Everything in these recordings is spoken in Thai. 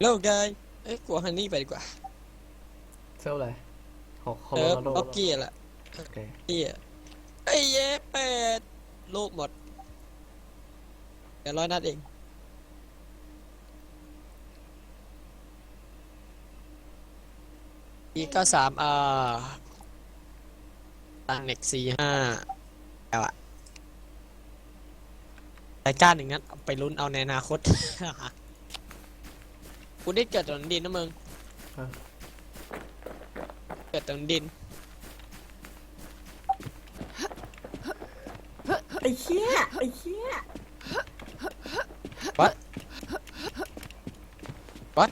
โลกไงเอ้ยกลัวฮันนี่ไปดีกว่าเซลลเลยหกคอเอโลอราโดบ็อกกี้แหละโอเคเฮียไอ้เย้เป็ดลูกหมดเดี๋ยวร้อยนัดเอง อีก็สามอ่าตังเน็กสี่ห้าแล้วอะรายการหนึ่งนั้นเอาไปลุ้นเอาในอนาคต กูได้เกิดตอนดินนะมึงเกิดตอนดิน ไอ้เหี้ยไอ้เหี้ย What? What?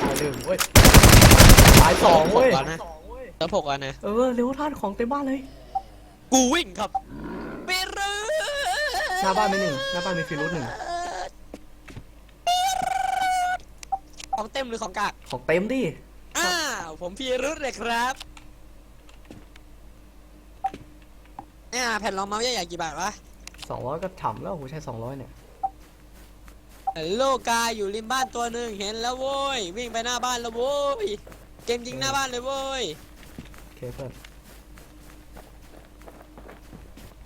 ตายหนึ่งเว้ยตายสองเว้ยก่อนนะแล้วผกอะนะ เออเร็วท่านของเต็มบ้านเลย กูวิ่งครับ ไปเลยหน้าบ้านมีหนึ่งหน้าบ้านมีฟิรุสหนึ่ง ของเต็มหรือของกากของเต็มดิ อ้าวผมพีรุธเลยครับเนี่ยแผ่นรองเมาส์ใหญ่ๆกี่บาทวะสองร้อยก็ฉ่ำแล้วกูใช้สองร้อยเนี่ยโลกาอยู่ริมบ้านตัวหนึ่งเห็นแล้วโว้ยวิ่งไปหน้าบ้านแล้วโว้ยเกมยิงหน้าบ้านเลยโว้ยโอเคเพื่อน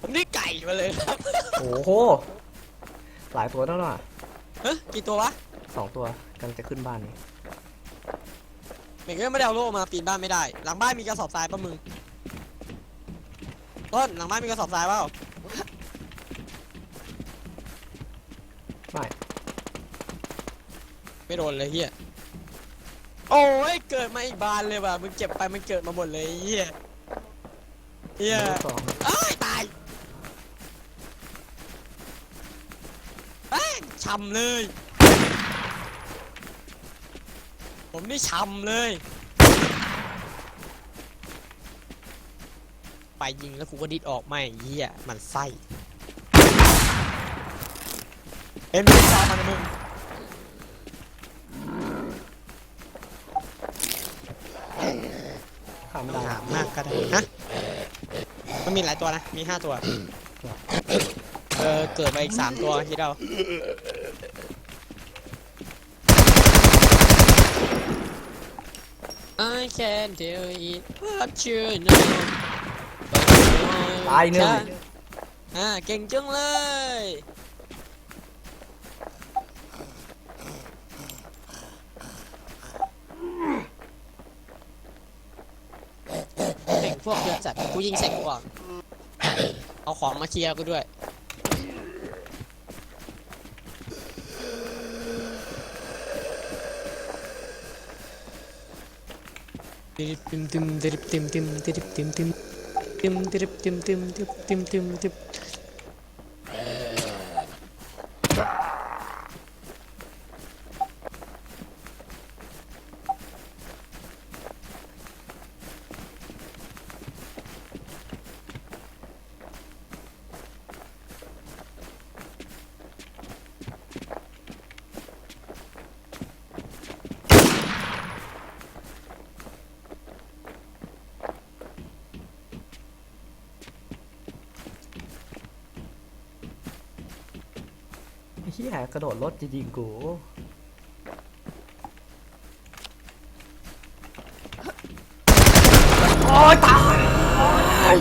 ผมนี่ไก่มาเลยครับโอ้โห หลายตัวแล้วน่ะเฮ้ยกี่ตัววะสองตัวกำ ลังจะขึ้นบ้านนี่เมกก็ไม่ได้เอาโล่มาปีนบ้านไม่ได้ หลังบ้านมีกระสอบทรายปะมึง ต้นหลังบ้านมีกระสอบทรายเปล่าไม่ไม่โดนเลยเฮียโอ้ยเกิดมาอีกบานเลยว่ะมึงเจ็บไปมันเกิดมาหมดเลยเฮียเฮียฟิรุสสองเอ้ยตายแม่งช้ำเลย ผมนี่ช้ำเลย ไปยิงแล้วกูก็ดิดออกไม่เฮียมันไส้เป็นซ้อมมันมึงข้ามไม่ได้ถามมากก็ได้ฮะมันมีหลายตัวนะ มีห้าตัว เออ เกิดมาอีกสามตัวคิดเอา I can do it but you know ตายหนึ่ง อ่าเก่งจังเลย เก่งพวกเยอะจัดกูยิงเสร็จก่อน เอาของมาเคลียร์กูด้วย Dirip dim dim dirip dim dim dirip dim dim dim dirip dim dim dip dim dim dip เหี้ยกระโดดรถจริงกูโอ้ยตาย